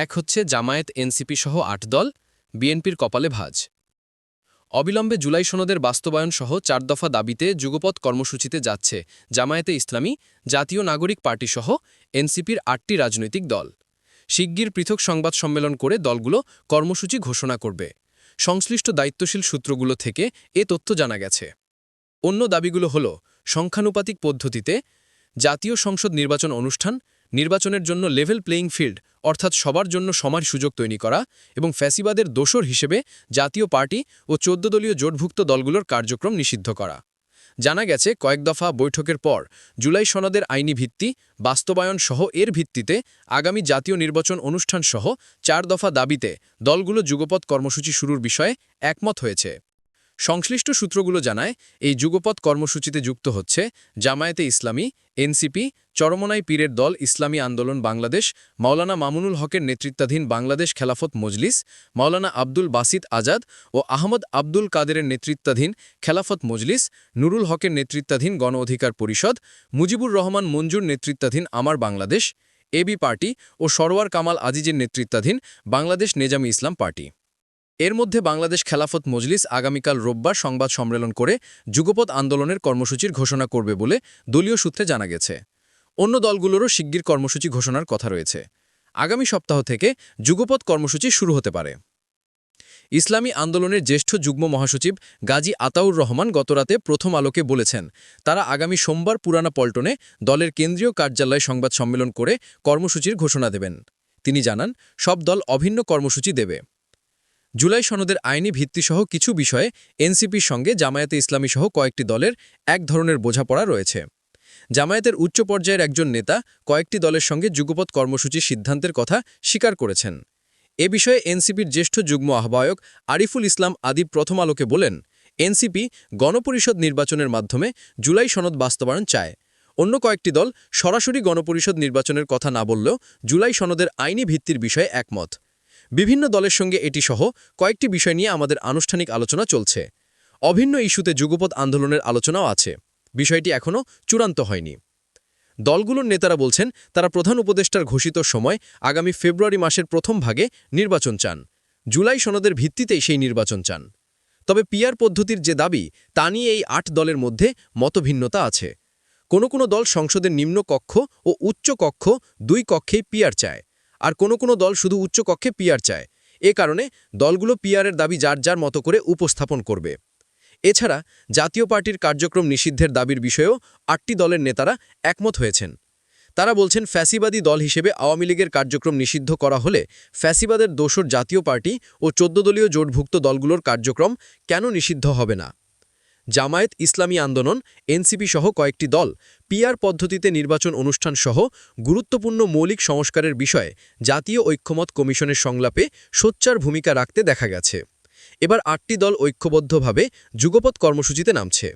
এক হচ্ছে জামায়াত, এনসিপি সহ আট দল, বিএনপির কপালে ভাজ। অবিলম্বে জুলাই সনদের বাস্তবায়ন সহ চার দফা দাবিতে যুগপৎ কর্মসূচিতে যাচ্ছে জামায়াতে ইসলামী, জাতীয় নাগরিক পার্টি সহ এনসিপির আটটি রাজনৈতিক দল। শিগগির পৃথক সংবাদ সম্মেলন করে দলগুলো কর্মসূচি ঘোষণা করবে। সংশ্লিষ্ট দায়িত্বশীল সূত্রগুলো থেকে এ তথ্য জানা গেছে। অন্য দাবিগুলো হল, সংখ্যানুপাতিক পদ্ধতিতে জাতীয় সংসদ নির্বাচন অনুষ্ঠান, নির্বাচনের জন্য লেভেল প্লেয়িং ফিল্ড অর্থাৎ সবার জন্য সমান সুযোগ তৈরি করা এবং ফ্যাসিবাদের দোসর হিসেবে জাতীয় পার্টি ও চোদ্দ দলীয় জোটভুক্ত দলগুলোর কার্যক্রম নিষিদ্ধ করা। জানা গেছে, কয়েক দফা বৈঠকের পর জুলাই সনদের আইনি ভিত্তি, বাস্তবায়ন সহ এর ভিত্তিতে আগামী জাতীয় নির্বাচন অনুষ্ঠান সহ চার দফা দাবিতে দলগুলো যুগপৎ কর্মসূচি শুরুর বিষয়ে একমত হয়েছে। সংশ্লিষ্ট সূত্রগুলো জানায়, এই যুগপৎ কর্মসূচিতে যুক্ত হচ্ছে জামায়াতে ইসলামী, এনসিপি, চরমনাই পীরের দল, ইসলামী আন্দোলন বাংলাদেশ, মাওলানা মামুনুল হকের নেতৃত্বাধীন বাংলাদেশ খেলাফত মজলিস, মাওলানা আব্দুল বাসিত আজাদ ও আহমদ আব্দুল কাদেরের নেতৃত্বাধীন খেলাফত মজলিস, নুরুল হকের নেতৃত্বাধীন গণ অধিকার পরিষদ, মুজিবুর রহমান মঞ্জুর নেতৃত্বাধীন আমার বাংলাদেশ এবি পার্টি ও সরওয়ার কামাল আজিজের নেতৃত্বাধীন বাংলাদেশ নেজামি ইসলাম পার্টি। এর মধ্যে বাংলাদেশ খেলাফত মজলিস আগামীকাল রোববার সংবাদ সম্মেলন করে যুগপৎ আন্দোলনের কর্মসূচির ঘোষণা করবে বলে দলীয় সূত্রে জানা গেছে। অন্য দলগুলোরও শিগগির কর্মসূচি ঘোষণার কথা রয়েছে। আগামী সপ্তাহ থেকে যুগপৎ কর্মসূচি শুরু হতে পারে। ইসলামী আন্দোলনের জ্যেষ্ঠ যুগ্ম মহাসচিব গাজী আতাউর রহমান গতরাতে প্রথম আলোকে বলেছেন, তারা আগামী সোমবার পুরানা পল্টনে দলের কেন্দ্রীয় কার্যালয়ে সংবাদ সম্মেলন করে কর্মসূচির ঘোষণা দেবেন। তিনি জানান, সব দল অভিন্ন কর্মসূচি দেবে। জুলাই সনদের আইনি ভিত্তিসহ কিছু বিষয়ে এনসিপির সঙ্গে জামায়াতে ইসলামী সহ কয়েকটি দলের এক ধরনের বোঝাপড়া রয়েছে। জামায়াতের উচ্চ পর্যায়ের একজন নেতা কয়েকটি দলের সঙ্গে যুগপৎ কর্মসূচির সিদ্ধান্তের কথা স্বীকার করেছেন। এ বিষয়ে এনসিপির জ্যেষ্ঠ যুগ্ম আহ্বায়ক আরিফুল ইসলাম আদিব প্রথম আলোকে বলেন, এনসিপি গণপরিষদ নির্বাচনের মাধ্যমে জুলাই সনদ বাস্তবায়ন চায়। অন্য কয়েকটি দল সরাসরি গণপরিষদ নির্বাচনের কথা না বললেও জুলাই সনদের আইনি ভিত্তির বিষয়ে একমত। বিভিন্ন দলের সঙ্গে এটি সহ কয়েকটি বিষয় নিয়ে আমাদের আনুষ্ঠানিক আলোচনা চলছে। অভিন্ন ইস্যুতে যুগপৎ আন্দোলনের আলোচনাও আছে। বিষয়টি এখনও চূড়ান্ত হয়নি। দলগুলোর নেতারা বলছেন, তারা প্রধান উপদেষ্টার ঘোষিত সময় আগামী ফেব্রুয়ারি মাসের প্রথম ভাগে নির্বাচন চান। জুলাই সনদের ভিত্তিতেই সেই নির্বাচন চান। তবে পিয়ার পদ্ধতির যে দাবি, তা নিয়ে এই আট দলের মধ্যে মতভিন্নতা আছে। কোনো কোনো দল সংসদের নিম্ন কক্ষ ও উচ্চ কক্ষ দুই কক্ষেই পিয়ার চায়। আর কোনো কোনো দল শুধু উচ্চ কক্ষে পিয়ার চায়। এ কারণে দলগুলো পিয়ারের দাবি যার যার মতো করে উপস্থাপন করবে। এছাড়া জাতীয় পার্টির কার্যক্রম নিষিদ্ধের দাবির বিষয়েও আটটি দলের নেতারা একমত হয়েছেন। তারা বলছেন, ফ্যাসিবাদী দল হিসেবে আওয়ামী লীগের কার্যক্রম নিষিদ্ধ করা হলে ফ্যাসিবাদের দোসর জাতীয় পার্টি ও চোদ্দ দলীয় জোটভুক্ত দলগুলোর কার্যক্রম কেন নিষিদ্ধ হবে না? জামায়াত ইসলামী আন্দোলন, এনসিপি সহ কয়েকটি দল, পিআর পদ্ধতিতে নির্বাচন অনুষ্ঠান সহ গুরুত্বপূর্ণ মৌলিক সংস্কারের বিষয়ে জাতীয় ঐক্যমত কমিশনের সংলাপে সোচ্চার ভূমিকা রাখতে দেখা গেছে। এবার আটটি দল ঐক্যবদ্ধভাবে যুগপথ কর্মসূচিতে নামছে।